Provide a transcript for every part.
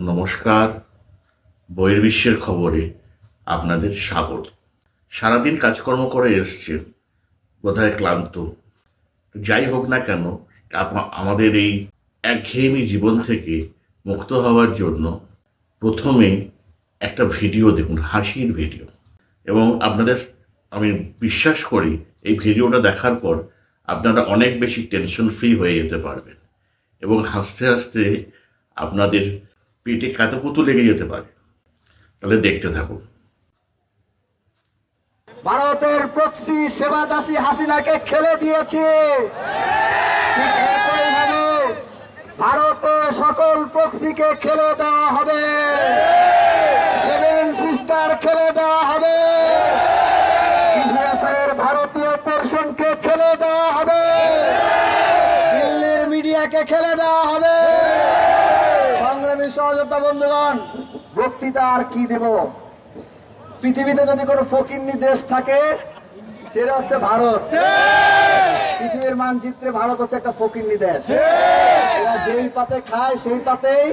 নমস্কার। বহির্বিশ্বের খবরে আপনাদের স্বাগত। সারাদিন কাজকর্ম করে এসছেন বোধহয় ক্লান্ত। যাই হোক না কেন আমাদের এই একঘেয়েমি জীবন থেকে মুক্ত হওয়ার জন্য প্রথমে একটা ভিডিও দেখুন, হাসির ভিডিও। এবং আপনাদের, আমি বিশ্বাস করি, এই ভিডিওটা দেখার পর আপনারা অনেক বেশি টেনশন ফ্রি হয়ে যেতে পারবেন। এবং হাসতে হাসতে আপনাদের পেটে কাতুকুতু লেগে যেতে পারে। তাহলে দেখতে থাকুন ভারতের প্রক্সি সেবা দাসী হাসিনাকে খেলে দিয়েছে। ভারতের সকল প্রক্সিকে খেলে দেওয়া হবে। সিস্টার খেলে দেওয়া হবে ইতিহাসের ভারতীয় পোর্শনকে খেলে দেওয়া হবে দিল্লির মিডিয়াকে খেলে দেওয়া হবে সংগ্রামী সহযোদ্ধা বন্ধুগণ আর কি দেব? পৃথিবীতে যদি কোনো ফকিরনি দেশ থাকে সেটা হচ্ছে ভারত। পৃথিবীর মানচিত্রে ভারত হচ্ছে একটা ফকিরনি দেশ। এরা যেই পাতে খায় সেই পাতেই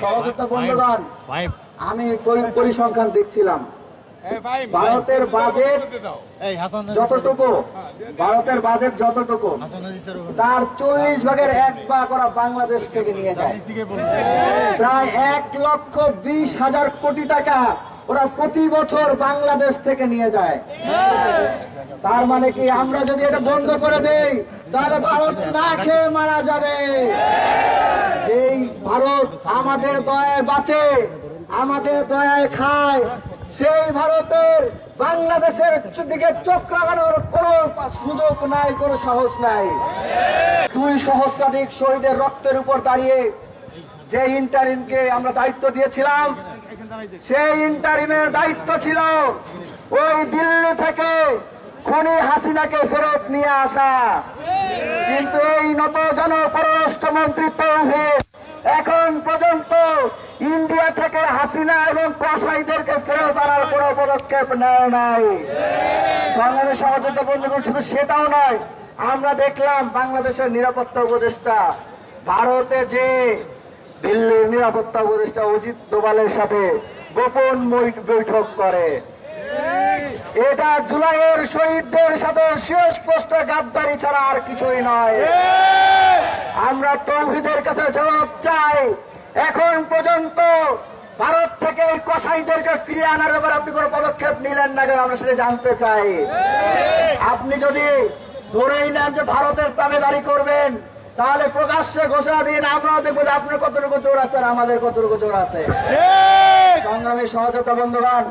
সহযোগিতা বন্ধুগণ আমি পরিসংখ্যান দেখছিলাম। ভারতের বাজেট যতটুকু ভারতের বাজেট যতটুকু তার চল্লিশ ভাগের এক ভাগ ওরা বাংলাদেশ থেকে নিয়ে যায়। প্রায় এক লক্ষ বিশ হাজার কোটি টাকা ওরা প্রতি বছর বাংলাদেশ থেকে নিয়ে যায়। তার মানে কি আমরা যদি এটা বন্ধ করে দেই তাহলে ভারত না খেয়ে মারা যাবে। যেই ভারত আমাদের দয়ায় বাঁচে আমাদের দয়ায় খায় সেই ভারতের বাংলাদেশের দিকে চোখ লাগানোর কোনো সুযোগ নাই, কোন সাহস নাই। দুই সহস্রাধিক শহীদের রক্তের উপর দাঁড়িয়ে যে ইন্টারিমকে আমরা দায়িত্ব দিয়েছিলাম, সেই ইন্টারিমের দায়িত্ব ছিল ওই দিল্লি থেকে খনি হাসিনাকে ফেরত নিয়ে আসা। কিন্তু এই নত জন পররাষ্ট্রমন্ত্রী তৌহিদ এখন পর্যন্ত ইন্ডিয়া থেকে হাসিনা এবং কসাইদেরকে ফেরত আনার কোনো পদক্ষেপ নেয় নাই। সংগ্রামী সহযোগিতা বন্ধুগণ, শুধু সেটাও নয়, আমরা দেখলাম বাংলাদেশের নিরাপত্তা উপদেষ্টা ভারতে যে দিল্লির নিরাপত্তা উপদেষ্টা অজিত দোভালের সাথে গোপন বৈঠক করে। এটা জুলাইয়ের শহীদদের সাথে সুস্পষ্ট গাদ্দারি ছাড়া আর কিছুই নয়। আমরা তৌহিদের কাছে জবাব চাই। এখন পর্যন্ত ভারত থেকে এই কসাইদেরকে ফিরিয়ে আনার ব্যাপারে আপনি কোনো পদক্ষেপ নিলেন না কেন? আমরা সেটা জানতে চাই। আপনি যদি ধরেই নেন যে ভারতের তাবেদারি করবেন তাহলে প্রকাশ্যে ঘোষণা দিন আমরাও দেখব যে আপনার কতটুকু জোর আছে আর আমাদের কতটুকু জোর আছে। সংগ্রামী সহযোগিতা বন্ধুগণ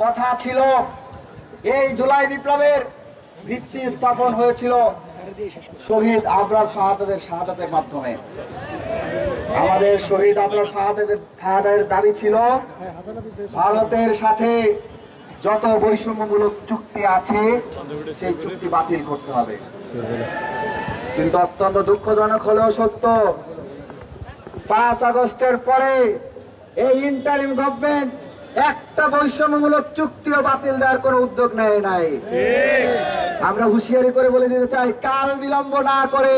কথা ছিল। এই জুলাই বিপ্লবের ভিত্তি স্থাপন হয়েছিল শহীদ আবরার ফাহাদের শাহাদাতের মাধ্যমে। আমাদের শহীদ আবরার ফাহাদের ফাহাদের দাবি ছিল, ভারতের সাথে যত বৈষম্যমূলক চুক্তি আছে, সেই চুক্তি বাতিল করতে হবে। কিন্তু অত্যন্ত দুঃখজনক হলেও সত্য, পাঁচ আগস্টের পরে এই ইন্টারিম গভর্নমেন্ট একটা বৈষম্যমূলক চুক্তিও বাতিল দেওয়ার কোনো উদ্যোগ নেয় নাই। আমরা হুঁশিয়ারি করে বলে দিতে চাই কাল বিলম্ব না করে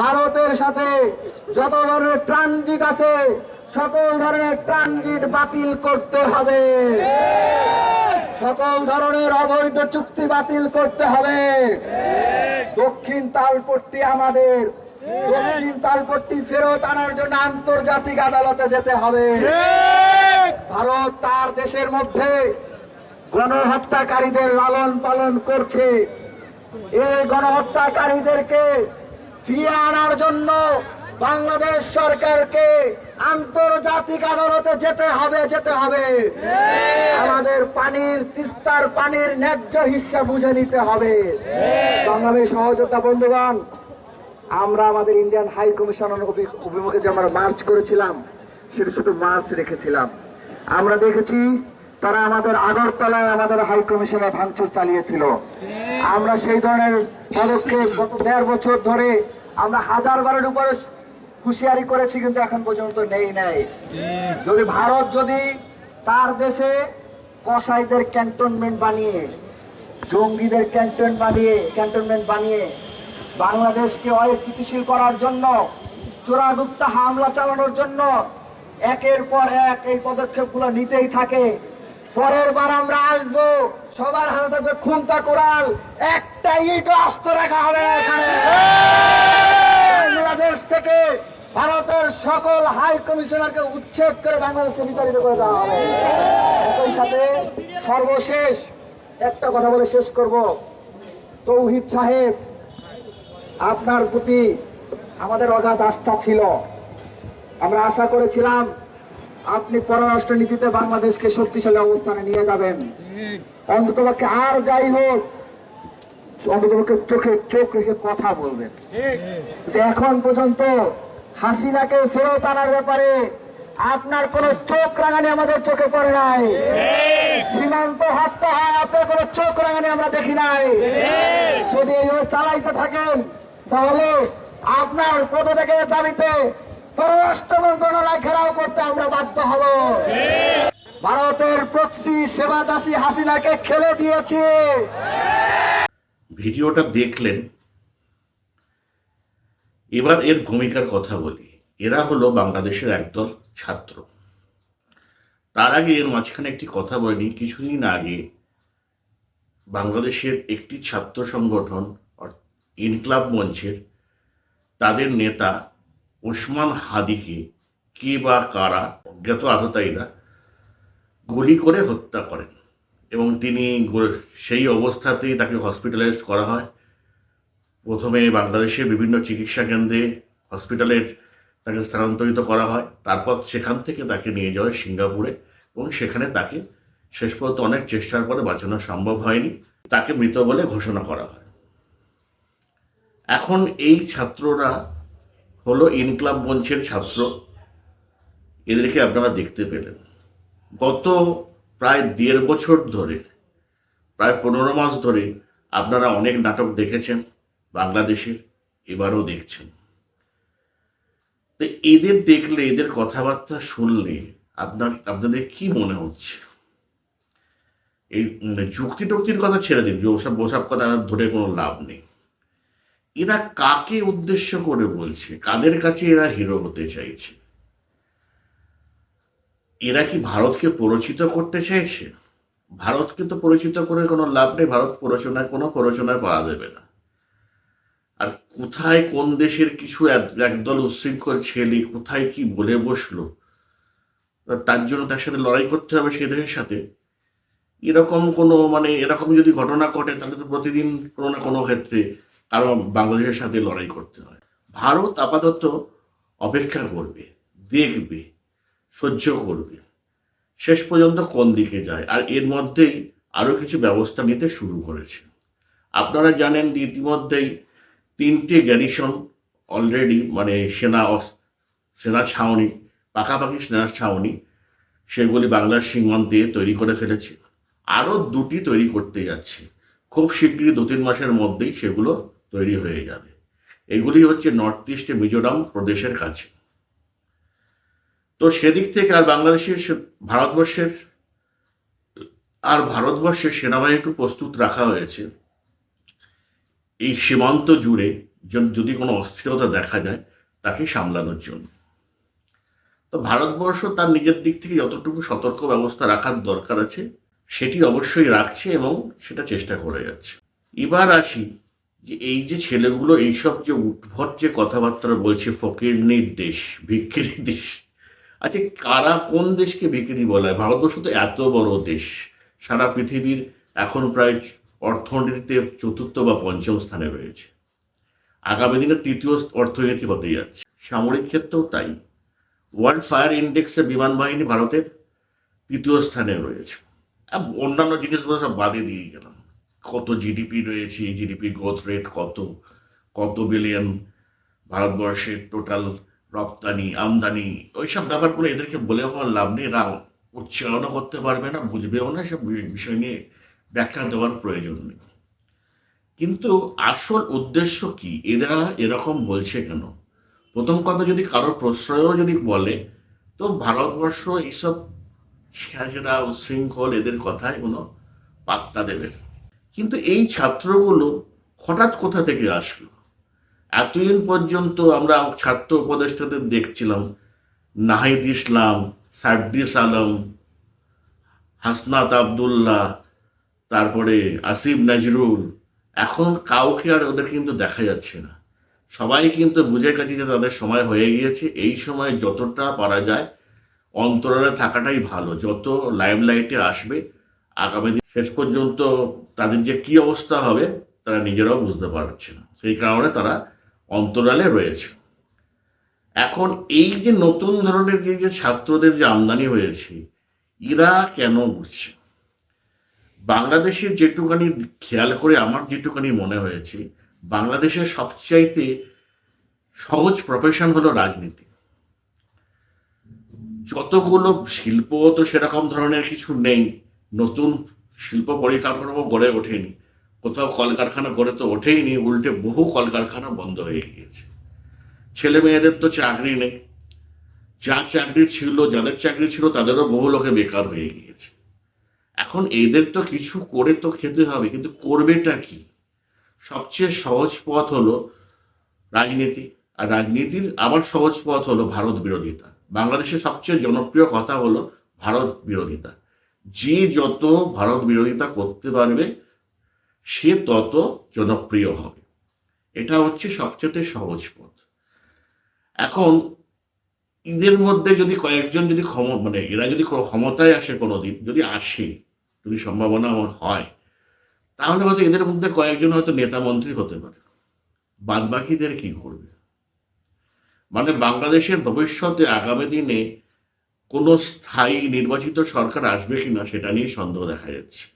ভারতের সাথে যত ধরনের ট্রানজিট আছে সকল ধরনের ট্রানজিট বাতিল করতে হবে। সকল ধরনের অবৈধ চুক্তি বাতিল করতে হবে। দক্ষিণ তালপট্টি আমাদের দক্ষিণ তালপট্টি ফেরত আনার জন্য আন্তর্জাতিক আদালতে যেতে হবে। ভারত তার দেশের মধ্যে গণহত্যাকারীদের লালন পালন করছে। এই গণহত্যাকারীদেরকে ফিরিয়ে আনার জন্য বাংলাদেশ সরকারকে আন্তর্জাতিক আদালতে যেতে হবে যেতে হবে। আমাদের পানির, তিস্তার পানির ন্যায্য হিস্সা বুঝে নিতে হবে। বাংলাদেশ সহযোগিতা বন্ধুগণ আমরা আমাদের ইন্ডিয়ান হাই কমিশনের অভি- অভিমুখে যে আমরা মার্চ করেছিলাম, সেটা শুধু মার্চ রেখেছিলাম। আমরা দেখেছি তারা আমাদের আগরতলায় আমাদের হাই কমিশনে ভাঙচুর চালিয়েছিল। আমরা সেই ধরনের পদক্ষেপ গত দেড় বছর ধরে আমরা হাজার বারের উপরে হুঁশিয়ারি করেছি, কিন্তু এখন পর্যন্ত নেই নাই। যদি ভারত যদি তার দেশে কসাইদের ক্যান্টনমেন্ট বানিয়ে, জঙ্গিদের ক্যান্টনমেন্ট বানিয়ে ক্যান্টনমেন্ট বানিয়ে বাংলাদেশকে অস্থিতিশীল করার জন্য চোরাগুপ্তা হামলা চালানোর জন্য একের পর এক এই পদক্ষেপগুলো নিতেই থাকে। পরের বার আমরা আসব, সবার হাতে থাকবে খুন্তা কোরাল একটা ইট অস্ত রাখা হবে এখানে। বাংলাদেশ থেকে ভারতের সকল হাই কমিশনারকে উচ্ছেদ করে বাংলাদেশকে বিতাড়িত করে দেওয়া হবে। একই সাথে সর্বশেষ একটা কথা বলে শেষ করব। তৌহিদ সাহেব আপনার প্রতি আমাদের অগাধ আস্থা ছিল। আমরা আশা করেছিলাম আপনি পররাষ্ট্র নীতিতে বাংলাদেশকে শক্তিশালী অবস্থানে নিয়ে যাবেন। অন্ততপক্ষে আর যাই হোক, অন্ততপক্ষে চোখে চোখ রেখে কথা বলবেন। এখন পর্যন্ত হাসিনাকে ফেরত আনার ব্যাপারে আপনার কোন চোখ রাঙানি আমাদের চোখে পড়ে নাই। সীমান্ত হত্যা হয়, আপনার কোন চোখ রাঙানি আমরা দেখি নাই। যদি এইভাবে চালাইতে থাকেন তাহলে আপনার পদত্যাগের দাবিতে পররাষ্ট্র মন্ত্রণালয় ঘেরাও করতে আমরা বাধ্য হব? ভারতের প্রক্সি সেবা দাসী হাসিনাকে খেলে দিয়েছে। ভিডিওটা দেখলেন। এবার এর ভূমিকার কথা বলি। এরা হলো বাংলাদেশের একদল ছাত্র। তার আগে এর মাঝখানে একটি কথা বলিনি। কিছুদিন আগে বাংলাদেশের একটি ছাত্র সংগঠন ইনক্লাব মঞ্চের তাদের নেতা ওসমান হাদিকে কে বা কারা, অজ্ঞাত আততায়ীরা গুলি করে হত্যা করেন এবং তিনি সেই অবস্থাতেই তাকে হসপিটালাইজড করা হয়। প্রথমে বাংলাদেশের বিভিন্ন চিকিৎসা কেন্দ্রে হসপিটালের তাকে স্থানান্তরিত করা হয়। তারপর সেখান থেকে তাকে নিয়ে যাওয়া হয় সিঙ্গাপুরে এবং সেখানে তাকে শেষ পর্যন্ত অনেক চেষ্টার পরে বাঁচানো সম্ভব হয়নি। তাকে মৃত বলে ঘোষণা করা হয়। এখন এই ছাত্ররা হলো ইনক্লাব মঞ্চের ছাত্র। এদেরকে আপনারা দেখতে পেলেন। গত প্রায় দেড় বছর ধরে প্রায় পনেরো মাস ধরে আপনারা অনেক নাটক দেখেছেন বাংলাদেশের এবারও দেখছেন। তো এদের দেখলে এদের কথাবার্তা শুনলে আপনার আপনাদের কি মনে হচ্ছে? এই উম, যুক্তি টুক্তির কথা ছেড়ে দিন যে ওসব ওসব কথা ধরে কোনো লাভ নেই। এরা কাকে উদ্দেশ্য করে বলছে? কাদের কাছে এরা হিরো হতে চাইছে? এরা কি ভারতকে পরিচিত করতে চাইছে? ভারতকে তো পরিচিত করে কোনো লাভ নেই, ভারত প্ররোচনায় কোনো প্ররোচনায় পাওয়া দেবে না। আর কোথায় কোন দেশের কিছু এক- একদল উচ্ছৃঙ্খল ছেলে কোথায় কি বলে বসল? তার জন্য তার সাথে লড়াই করতে হবে সেই দেশের সাথে। এরকম কোনো মানে এরকম যদি ঘটনা ঘটে, তাহলে তো প্রতিদিন কোনো না কোনো ক্ষেত্রে কারণ বাংলাদেশের সাথে লড়াই করতে হয়। ভারত আপাতত অপেক্ষা করবে, দেখবে, সহ্য করবে। শেষ পর্যন্ত কোন দিকে যায়? আর এর মধ্যেই আরও কিছু ব্যবস্থা নিতে শুরু করেছে। আপনারা জানেন যে ইতিমধ্যেই তিনটে গ্যারিসন অলরেডি মানে সেনা সেনা ছাউনি, পাকাপাকি সেনা ছাউনি, সেগুলি বাংলার সীমান্তে তৈরি করে ফেলেছে। আরও দুটি তৈরি করতে যাচ্ছে। খুব শীঘ্রই দু তিন মাসের মধ্যেই সেগুলো তৈরি হয়ে যাবে। এগুলি হচ্ছে নর্থ ইস্টে মিজোরাম প্রদেশের কাছে। তো সেদিক থেকে আর বাংলাদেশের ভারতবর্ষের, আর ভারতবর্ষের সেনাবাহিনীকে প্রস্তুত রাখা হয়েছে। এই সীমান্ত জুড়ে যদি কোনো অস্থিরতা দেখা যায়, তাকে সামলানোর জন্য। তো ভারতবর্ষ তার নিজের দিক থেকে যতটুকু সতর্ক ব্যবস্থা রাখার দরকার আছে, সেটি অবশ্যই রাখছে এবং সেটা চেষ্টা করে যাচ্ছে। এবার আসি যে এই যে ছেলেগুলো, এইসব যে উদ্ভট যে কথাবার্তা বলছে, ফকিরনির দেশ ভিক্ষির দেশ আচ্ছা কারা কোন দেশকে বিক্রি বলা? হয় ভারতবর্ষ তো এত বড় দেশ। সারা পৃথিবীর এখন প্রায় অর্থনীতিতে চতুর্থ বা পঞ্চম স্থানে রয়েছে। আগামী দিনে তৃতীয় অর্থনীতি হতে যাচ্ছে। সামরিক ক্ষেত্রেও তাই। ওয়ার্ল্ড ফায়ার ইন্ডেক্সে বিমান বাহিনী ভারতের তৃতীয় স্থানে রয়েছে। অন্যান্য জিনিসগুলো সব বাদে দিয়ে গেলাম। কত জিডিপি রয়েছে জিডিপি গ্রোথ রেট কত? কত বিলিয়ন ভারতবর্ষের টোটাল রপ্তানি, আমদানি? ওইসব ব্যাপারগুলো এদেরকে বলে কোনো লাভ নেই। এরা উচ্চারণও করতে পারবে না, বুঝবেও না সব বিষয় নিয়ে ব্যাখ্যা দেওয়ার প্রয়োজন নেই। কিন্তু আসল উদ্দেশ্য কি? এরা এরকম বলছে কেন? প্রথম কথা, যদি কারোর প্রশ্রয়ও যদি বলে, তো ভারতবর্ষ এইসব ছেঁচড়া, উচ্ছৃঙ্খল এদের কথায় কোনো পাত্তা দেবে না। কিন্তু এই ছাত্রগুলো হঠাৎ কোথা থেকে আসলো? এতদিন পর্যন্ত আমরা ছাত্র উপদেষ্টাদের দেখছিলাম, নাহিদ ইসলাম সার্দিস আলম, হাসনাত আবদুল্লাহ, তারপরে আসিফ নজরুল, এখন কাউকে আর ওদের কিন্তু দেখা যাচ্ছে না। সবাই কিন্তু বুঝে গেছে যে তাদের সময় হয়ে গিয়েছে, এই সময় যতটা পারা যায় অন্তরালে থাকাটাই ভালো, যত লাইমলাইটে আসবে আগামী দিন শেষ পর্যন্ত তাদের যে কি অবস্থা হবে, তারা নিজেরাও বুঝতে পারছে না। সেই কারণে তারা অন্তরালে রয়েছে। এখন এই যে নতুন ধরনের যে যে ছাত্রদের যে আমদানি হয়েছে, এরা কেন বুঝছে বাংলাদেশের যেটুকানি খেয়াল করে আমার যেটুকানি মনে হয়েছে, বাংলাদেশের সবচাইতে সহজ প্রফেশন হলো রাজনীতি। যতগুলো শিল্প তো সেরকম ধরনের কিছু নেই নতুন শিল্প পরিকাঠামো গড়ে ওঠেনি। কোথাও কলকারখানা গড়ে তো ওঠেইনি, উল্টে বহু কলকারখানা বন্ধ হয়ে গিয়েছে। ছেলে মেয়েদের তো চাকরি নেই। যা চাকরি ছিল, যাদের চাকরি ছিল, তাদেরও বহু লোকে বেকার হয়ে গিয়েছে। এখন এদের তো কিছু করে তো খেতে হবে, কিন্তু করবেটা কি? সবচেয়ে সহজ পথ হলো রাজনীতি, আর রাজনীতির আবার সহজ পথ হলো ভারত বিরোধিতা। বাংলাদেশের সবচেয়ে জনপ্রিয় কথা হলো ভারত বিরোধিতা। যে যত ভারত বিরোধিতা করতে পারবে, সে তত জনপ্রিয় হবে। এটা হচ্ছে সবচেয়ে সহজ পথ। এখন, এদের মধ্যে যদি কয়েকজন যদি ক্ষম মানে এরা যদি ক্ষমতায় আসে কোনো দিন যদি আসে, যদি সম্ভাবনা আমার হয়, তাহলে হয়তো এদের মধ্যে কয়েকজন হয়তো নেতা মন্ত্রী হতে পারে। বাদ বাকিদের কি করবে? মানে বাংলাদেশের ভবিষ্যতে আগামী দিনে কোনো স্থায়ী নির্বাচিত সরকার আসবে কিনা সেটা নিয়ে সন্দেহ দেখা যাচ্ছে।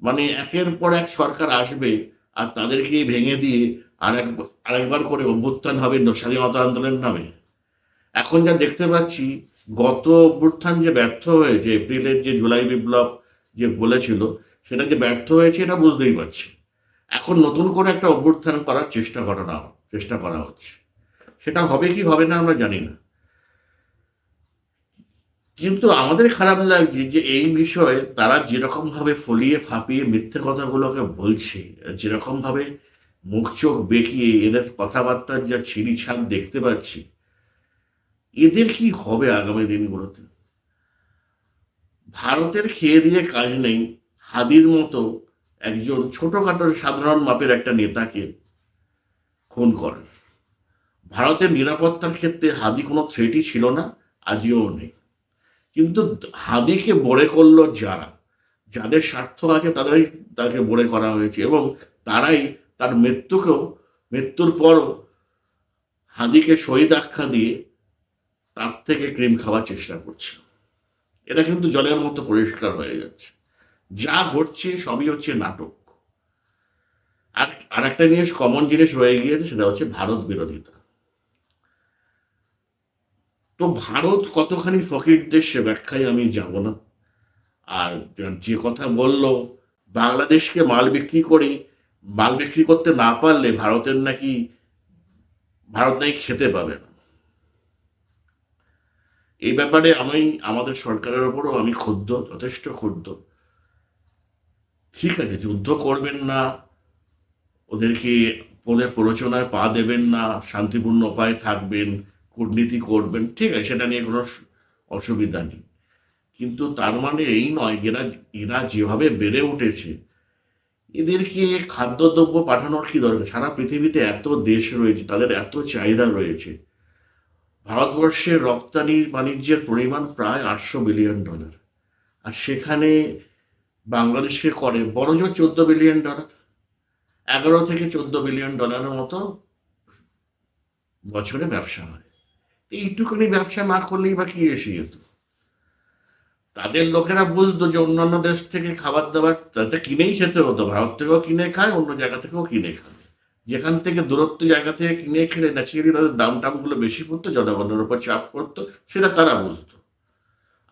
মানে একের পর এক সরকার আসবে আর তাদেরকে ভেঙে দিয়ে আর এক, আরেকবার করে অভ্যুত্থান হবে ন- স্বাধীনতা আন্দোলনের নামে। এখন যা দেখতে পাচ্ছি, গত অভ্যুত্থান যে ব্যর্থ হয়েছে, এপ্রিলের যে জুলাই বিপ্লব যে বলেছিল, সেটা যে ব্যর্থ হয়েছে এটা বুঝতেই পারছি। এখন নতুন করে একটা অভ্যুত্থান করার চেষ্টা করা না চেষ্টা করা হচ্ছে। সেটা হবে কি হবে না আমরা জানি না। কিন্তু আমাদের খারাপ লাগছে যে এই বিষয়ে তারা যেরকম ভাবে ফলিয়ে ফাঁপিয়ে মিথ্যে কথাগুলোকে বলছে যেরকম ভাবে মুখ চোখ বেঁকিয়ে এদের কথাবার্তার যা ছিঁড়ি ছাপ দেখতে পাচ্ছি, এদের কি হবে আগামী দিনগুলোতে? ভারতের খেয়ে দিয়ে কাজ নেই, হাদির মতো একজন ছোটখাটো সাধারণ মাপের একটা নেতাকে খুন করেন। ভারতের নিরাপত্তার ক্ষেত্রে হাদি কোনো থ্রেটই ছিল না, আজও নেই। কিন্তু হাদিকে বড়ে করল যারা, যাদের স্বার্থ আছে তাদেরই তাকে বড়ে করা হয়েছে এবং তারাই তার মৃত্যুকেও, মৃত্যুর পরও হাদিকে শহীদ আখ্যা দিয়ে তার থেকে ক্রিম খাওয়ার চেষ্টা করছে। এটা কিন্তু জলের মতো পরিষ্কার হয়ে যাচ্ছে। যা ঘটছে সবই হচ্ছে নাটক। আর আর একটা জিনিস কমন জিনিস রয়ে গিয়েছে, সেটা হচ্ছে ভারত বিরোধিতা। তো ভারত কতখানি ফকির দেশ সে ব্যাখ্যায় আমি যাব না। আর যে কথা বলল, বাংলাদেশকে মাল বিক্রি করে, মাল বিক্রি করতে না পারলে ভারতের নাকি, ভারত নাকি খেতে পাবে না। এই ব্যাপারে আমি, আমাদের সরকারের ওপরও আমি ক্ষুব্ধ, যথেষ্ট ক্ষুব্ধ। ঠিক আছে, যুদ্ধ করবেন না, ওদেরকে ওদের প্ররোচনায় পা দেবেন না, শান্তিপূর্ণ উপায়ে থাকবেন কূটনীতি করবেন, ঠিক আছে, সেটা নিয়ে কোনো অসুবিধা নেই। কিন্তু তার মানে এই নয়, এরা এরা যেভাবে বেড়ে উঠেছে, এদেরকে খাদ্যদ্রব্য পাঠানোর কি দরকার? সারা পৃথিবীতে এত দেশ রয়েছে, তাদের এত চাহিদা রয়েছে। ভারতবর্ষের রপ্তানি বাণিজ্যের পরিমাণ প্রায় আটশো বিলিয়ন ডলার। আর সেখানে বাংলাদেশকে করে বড় জোর চোদ্দ বিলিয়ন ডলার। এগারো থেকে চোদ্দ বিলিয়ন ডলারের মতো বছরে ব্যবসা হয়। এইটুকুনি ব্যবসা না করলেই বা কি এসে যেত? তাদের লোকেরা বুঝতো যে অন্যান্য দেশ থেকে খাবার দাবার তাতে কিনেই খেতে হতো, ভারত থেকেও কিনে খায়, অন্য জায়গা থেকেও কিনে খাবে যেখান থেকে দূরত্ব জায়গা থেকে কিনে খেলে ন্যাচারালি তাদের দাম টামগুলো বেশি পড়তো, জনগণের উপর চাপ পড়তো, সেটা তারা বুঝতো।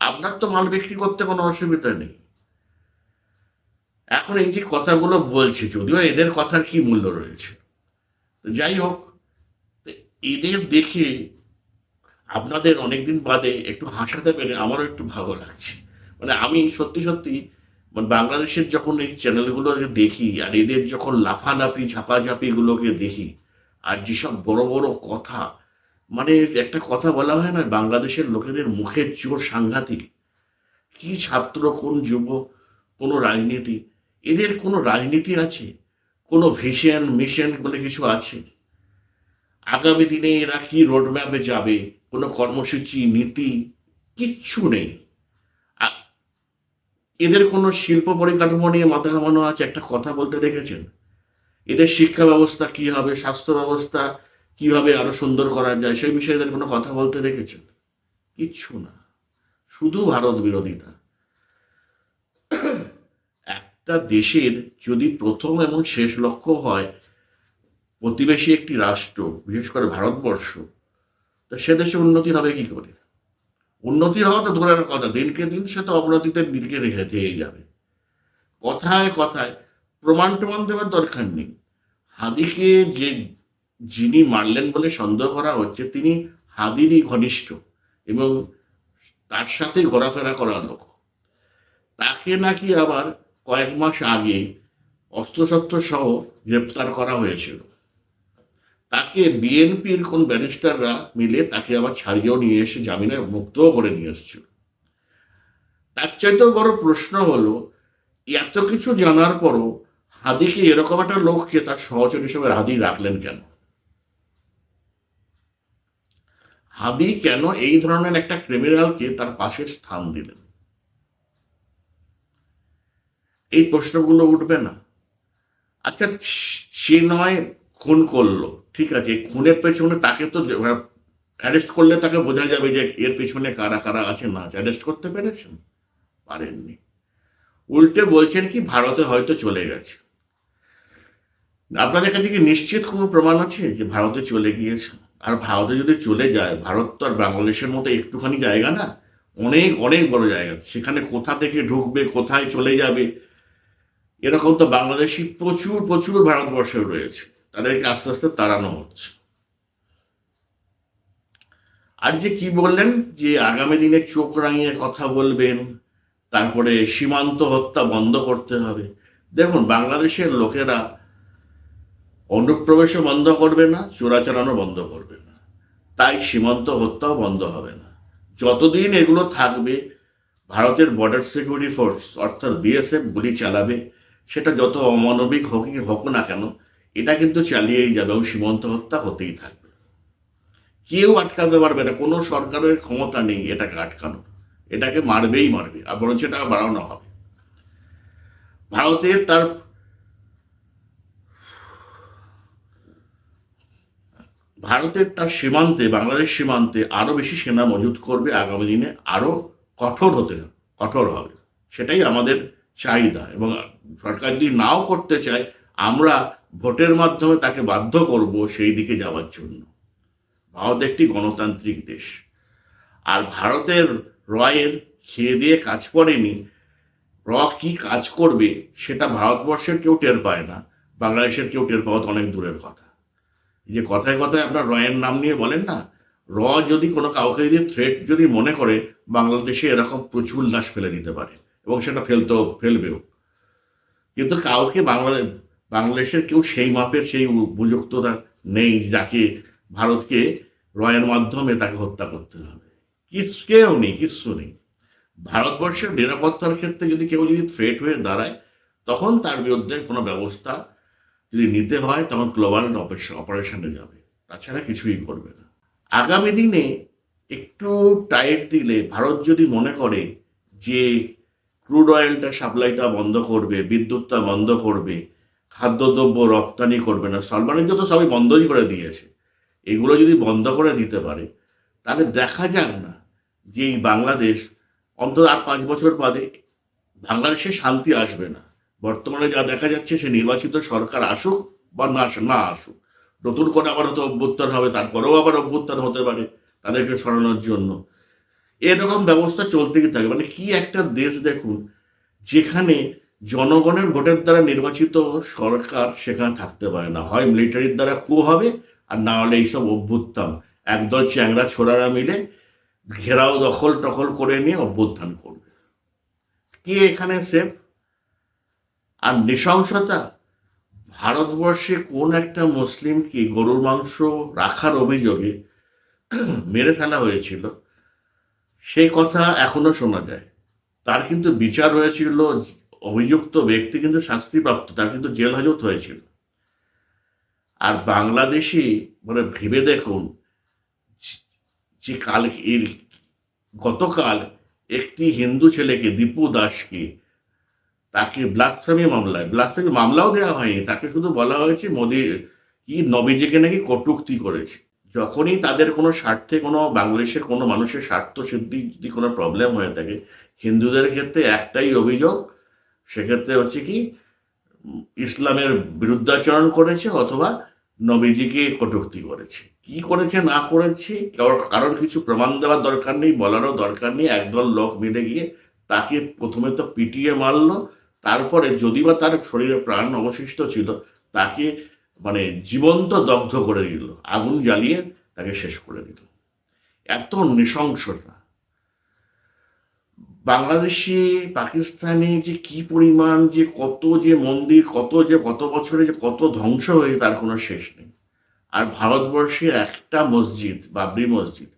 আপনার তো মাল বিক্রি করতে কোনো অসুবিধা নেই। এখন এই যে কথাগুলো বলছে, যদিও এদের কথার কি মূল্য রয়েছে? যাই হোক এদের দেখে আপনাদের অনেকদিন বাদে একটু হাসাতে পেরে আমারও একটু ভালো লাগছে। মানে আমি সত্যি সত্যি মানে বাংলাদেশের যখন এই চ্যানেলগুলো দেখি আর এদের যখন লাফালাফি, ঝাপাঝাপিগুলোকে দেখি আর যেসব বড় বড় কথা মানে একটা কথা বলা হয় না, বাংলাদেশের লোকেদের মুখের জোর সাংঘাতিক। কি ছাত্র, কোন যুব, কোনো রাজনীতি? এদের কোনো রাজনীতি আছে? কোনো ভিশন, মিশন বলে কিছু আছে? আগামী দিনে এরা কি রোডম্যাপে যাবে? কোনো কর্মসূচি, নীতি, কিচ্ছু নেই। এদের কোনো শিল্প পরিকাঠামো নিয়ে মাথা ঘামানো আছে? একটা কথা বলতে দেখেছেন? এদের শিক্ষা ব্যবস্থা কি হবে? স্বাস্থ্য ব্যবস্থা কীভাবে আরও সুন্দর করা যায়? সেই বিষয়ে এদের কোনো কথা বলতে দেখেছেন? কিচ্ছু না। শুধু ভারত বিরোধিতা। একটা দেশের যদি প্রথম এবং শেষ লক্ষ্য হয় প্রতিবেশী একটি রাষ্ট্র, বিশেষ করে ভারতবর্ষ, তা সে দেশে উন্নতি হবে কি করে? উন্নতি হওয়া তো ধরার কথা, দিনকে দিন সে তো অবনতিতে দিনকে রেখে থেকেই যাবে। কথায় কথায় প্রমাণ প্রমাণ দেওয়ার দরকার নেই। হাদিকে যে যিনি মারলেন বলে সন্দেহ করা হচ্ছে, তিনি হাদিরই ঘনিষ্ঠ এবং তার সাথে ঘোরাফেরা করা লোক। তাকে নাকি আবার কয়েক মাস আগে অস্ত্রশস্ত্র সহ গ্রেপ্তার করা হয়েছিল। তাকে বিএনপির কোন ব্যারিস্টাররা মিলে তাকে আবার ছাড়িয়েও নিয়ে এসে জামিনে মুক্তও করে নিয়ে এসেছিল। তার চাইতেও বড় প্রশ্ন হলো, এত কিছু জানার পরও হাদিকে এরকম একটা লোককে তার সহচর হিসেবে হাদি রাখলেন কেন? হাদি কেন এই ধরনের একটা ক্রিমিনালকে তার পাশে স্থান দিলেন? এই প্রশ্নগুলো উঠবে না। আচ্ছা সে নয় খুন করল। ঠিক আছে খুনের পেছনে তাকে তো অ্যারেস্ট করলে তাকে বোঝা যাবে যে এর পেছনে কারা কারা আছে, না অ্যারেস্ট করতে পেরেছেন? পারেননি। উল্টে বলছেন কি, ভারতে হয়তো চলে গেছে। আপনাদের কাছে কি নিশ্চিত কোনো প্রমাণ আছে যে ভারতে চলে গিয়েছে? আর ভারতে যদি চলে যায়, ভারত তো আর বাংলাদেশের মতো একটুখানি জায়গা না, অনেক অনেক বড় জায়গা। সেখানে কোথা থেকে ঢুকবে, কোথায় চলে যাবে, এরকম তো বাংলাদেশি প্রচুর প্রচুর ভারতবর্ষে রয়েছে। তাদেরকে আস্তে আস্তে তাড়ানো হচ্ছে। আর যে কি বললেন? যে আগামী দিনে চোখ রাঙিয়ে কথা বলবেন, তারপরে সীমান্ত হত্যা বন্ধ করতে হবে। দেখুন, বাংলাদেশের লোকেরা অনুপ্রবেশও বন্ধ করবে না চোরাচালানো বন্ধ করবে না। তাই সীমান্ত হত্যাও বন্ধ হবে না। যতদিন এগুলো থাকবে, ভারতের বর্ডার সিকিউরিটি ফোর্স অর্থাৎ বিএসএফ গুলি চালাবে, সেটা যত অমানবিক হোক হোক না কেন এটা কিন্তু চালিয়েই যাবে এবং সীমান্ত হত্যা হতেই থাকবে। কেউ আটকাতে পারবে না, কোনো সরকারের ক্ষমতা নেই এটাকে আটকানোর। এটাকে মারবেই মারবে, আর বরঞ্চ এটা বাড়ানো হবে। ভারতের তার ভারতের তার সীমান্তে, বাংলাদেশ সীমান্তে আরও বেশি সেনা মজুত করবে আগামী দিনে, আরও কঠোর হতে কঠোর হবে। সেটাই আমাদের চাহিদা এবং সরকার যদি নাও করতে চায়, আমরা ভোটের মাধ্যমে তাকে বাধ্য করব সেই দিকে যাওয়ার জন্য। ভারত একটি গণতান্ত্রিক দেশ। আর ভারতের রয়ের খেয়ে দিয়ে কাজ করেনি, র কি কাজ করবে সেটা ভারতবর্ষের কেউ টের পায় না, বাংলাদেশের কেউ টের পাওয়া অনেক দূরের কথা। যে কথায় কথায় আপনার রয়ের নাম নিয়ে বলেন না, র যদি কোনো কাউকে যদি থ্রেট যদি মনে করে, বাংলাদেশে এরকম প্রচুর লাশ ফেলে দিতে পারে এবং সেটা ফেলতেও, ফেলবেও। কিন্তু কাউকে বাংলাদেশ বাংলাদেশের কেউ সেই মাপের, সেই উপযুক্ততা নেই যাকে ভারতকে রয়ের মাধ্যমে তাকে হত্যা করতে হবে। কিছু কেউ নেই, কিচ্ছু নেই। ভারতবর্ষের নিরাপত্তার ক্ষেত্রে যদি কেউ যদি থ্রেট হয়ে দাঁড়ায়, তখন তার বিরুদ্ধে কোনো ব্যবস্থা যদি নিতে হয়, তখন গ্লোবাল অপারেশনে যাবে। তাছাড়া কিছুই করবে না। আগামী দিনে একটু টাইট দিলে ভারত যদি মনে করে যে ক্রুড অয়েলটা সাপ্লাইটা বন্ধ করবে, বিদ্যুৎটা বন্ধ করবে খাদ্যদ্রব্য রপ্তানি করবে না। সব তো সবই বন্ধই করে দিয়েছে, এগুলো যদি বন্ধ করে দিতে পারে, তাহলে দেখা যাক না যে এই বাংলাদেশ অন্তত আর পাঁচ বছর বাদে বাংলাদেশে শান্তি আসবে না। বর্তমানে যা দেখা যাচ্ছে, সে নির্বাচিত সরকার আসুক বা না না আসুক। নতুন করে আবার হয়তো অভ্যুত্থান হবে, তারপরেও আবার অভ্যুত্থান হতে পারে তাদেরকে সরানোর জন্য। এরকম ব্যবস্থা চলতেই থাকে? মানে কি একটা দেশ দেখুন, যেখানে জনগণের ভোটের দ্বারা নির্বাচিত সরকার সেখানে থাকতে পারে না। হয় মিলিটারির দ্বারা কু হবে, আর না হলে এইসব অভ্যুত্থান। একদল চ্যাংরা ছোড়ারা মিলে ঘেরাও দখল টখল করে নিয়ে অভ্যুত্থান করবে। কে এখানে সেফ আর নৃশংসতা? ভারতবর্ষে কোন একটা মুসলিমকে গরুর মাংস রাখার অভিযোগে মেরে ফেলা হয়েছিল, সেই কথা এখনও শোনা যায়। তার কিন্তু বিচার হয়েছিল অভিযুক্ত ব্যক্তি কিন্তু শাস্তিপ্রাপ্ত, তার কিন্তু জেল হাজত হয়েছিল। আর বাংলাদেশি মানে ভেবে দেখুন, যে কাল এর গতকাল একটি হিন্দু ছেলেকে, দীপু দাসকে, তাকে ব্লাসফেমি মামলায় ব্লাসফেমি মামলাও দেওয়া হয়নি, তাকে শুধু বলা হয়েছে মোদি, কি নবীজিকে নাকি কটুক্তি করেছে। যখনই তাদের কোনো স্বার্থে, কোনো বাংলাদেশের কোনো মানুষের স্বার্থ সিদ্ধি যদি কোনো প্রবলেম হয়ে থাকে, হিন্দুদের ক্ষেত্রে একটাই অভিযোগ সেক্ষেত্রে হচ্ছে কি, ইসলামের বিরুদ্ধাচরণ করেছে অথবা নবীজিকে কটুক্তি করেছে। কি করেছে, না করেছে কারোর কিছু প্রমাণ দেওয়ার দরকার নেই, বলারও দরকার নেই। একদল লোক মিলে গিয়ে তাকে প্রথমে তো পিটিয়ে মারলো, তারপরে যদি বা তার শরীরে প্রাণ অবশিষ্ট ছিল, তাকে মানে জীবন্ত দগ্ধ করে দিল, আগুন জ্বালিয়ে তাকে শেষ করে দিল। এত নৃশংসতা। বাংলাদেশি, পাকিস্তানি যে কি পরিমাণ যে কত যে মন্দির, কত যে কত বছরে যে কত ধ্বংস হয়েছে তার কোনো শেষ নেই। আর ভারতবর্ষের একটা মসজিদ, বাবরি মসজিদ,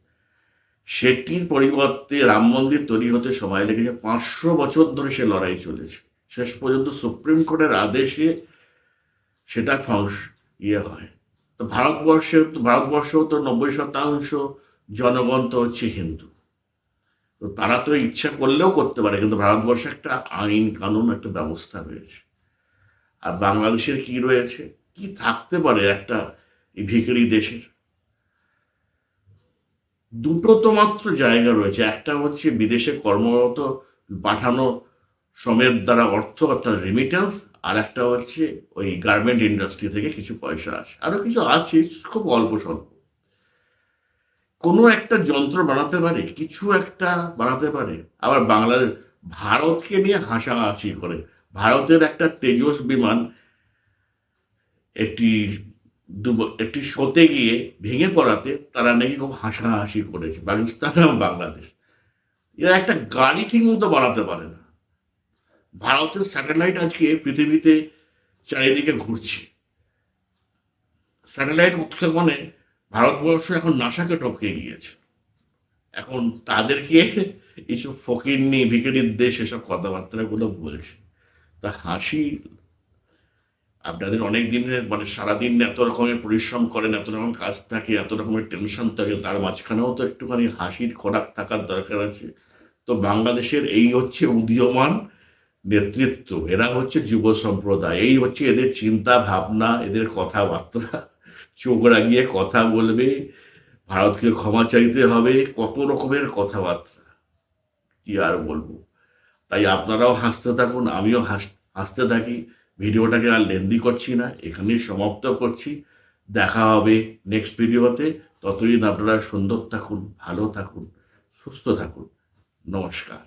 সেটির পরিবর্তে রাম মন্দির তৈরি হতে সময় লেগেছে পাঁচশো বছর ধরে সে লড়াই চলেছে। শেষ পর্যন্ত সুপ্রিম কোর্টের আদেশে সেটা ফংস ইয়ে হয়। তো ভারতবর্ষে তো ভারতবর্ষেও তো নব্বই শতাংশ জনগণ তো হচ্ছে হিন্দু। তো তারা তো ইচ্ছা করলেও করতে পারে, কিন্তু ভারতবর্ষে একটা আইন কানুন, একটা ব্যবস্থা রয়েছে। আর বাংলাদেশের কি রয়েছে? কি থাকতে পারে একটা এই দেশের? দুটো তো মাত্র জায়গা রয়েছে, একটা হচ্ছে বিদেশে কর্মরত পাঠানো শ্রমের দ্বারা অর্থ, অর্থাৎ রেমিটেন্স আর একটা হচ্ছে ওই গার্মেন্ট ইন্ডাস্ট্রি থেকে কিছু পয়সা আছে আরও কিছু আছে, খুব অল্প স্বল্প। কোনো একটা যন্ত্র বানাতে পারে, কিছু একটা বানাতে পারে। আবার বাংলাদেশ ভারতকে নিয়ে হাসাহাসি করে। ভারতের একটা তেজস বিমান একটি একটি শোতে গিয়ে ভেঙে পড়াতে তারা নাকি খুব হাসাহাসি করেছে, পাকিস্তান এবং বাংলাদেশ। এরা একটা গাড়ি ঠিক মতো বানাতে পারে না। ভারতের স্যাটেলাইট আজকে পৃথিবীতে চারিদিকে ঘুরছে। স্যাটেলাইট উৎক্ষেপণে ভারতবর্ষ এখন নাসাকে টপকে গিয়েছে। এখন তাদেরকে এইসব ফকিরনি ভিকিরির দেশ এসব কথাবার্তাগুলো বলছে। তা হাসি, আপনাদের অনেক দিনের মানে সারাদিন এত রকমের পরিশ্রম করেন, এত রকম কাজ থাকে, এত রকমের টেনশন থাকে, তার মাঝখানেও তো একটুখানি হাসির খোরাক থাকার দরকার আছে। তো বাংলাদেশের এই হচ্ছে উদীয়মান নেতৃত্ব, এরা হচ্ছে যুব সম্প্রদায়, এই হচ্ছে এদের চিন্তা ভাবনা, এদের কথাবার্তা। চোখ রাগিয়ে কথা বলবে, ভারতকে ক্ষমা চাইতে হবে, কত রকমের কথাবার্তা। কি আর বলব? তাই আপনারাও হাসতে থাকুন, আমিও হাস, হাসতে থাকি। ভিডিওটাকে আর লেন্দি করছি না, এখানেই সমাপ্ত করছি। দেখা হবে নেক্সট ভিডিওতে। ততদিন আপনারা সুন্দর থাকুন, ভালো থাকুন, সুস্থ থাকুন। নমস্কার।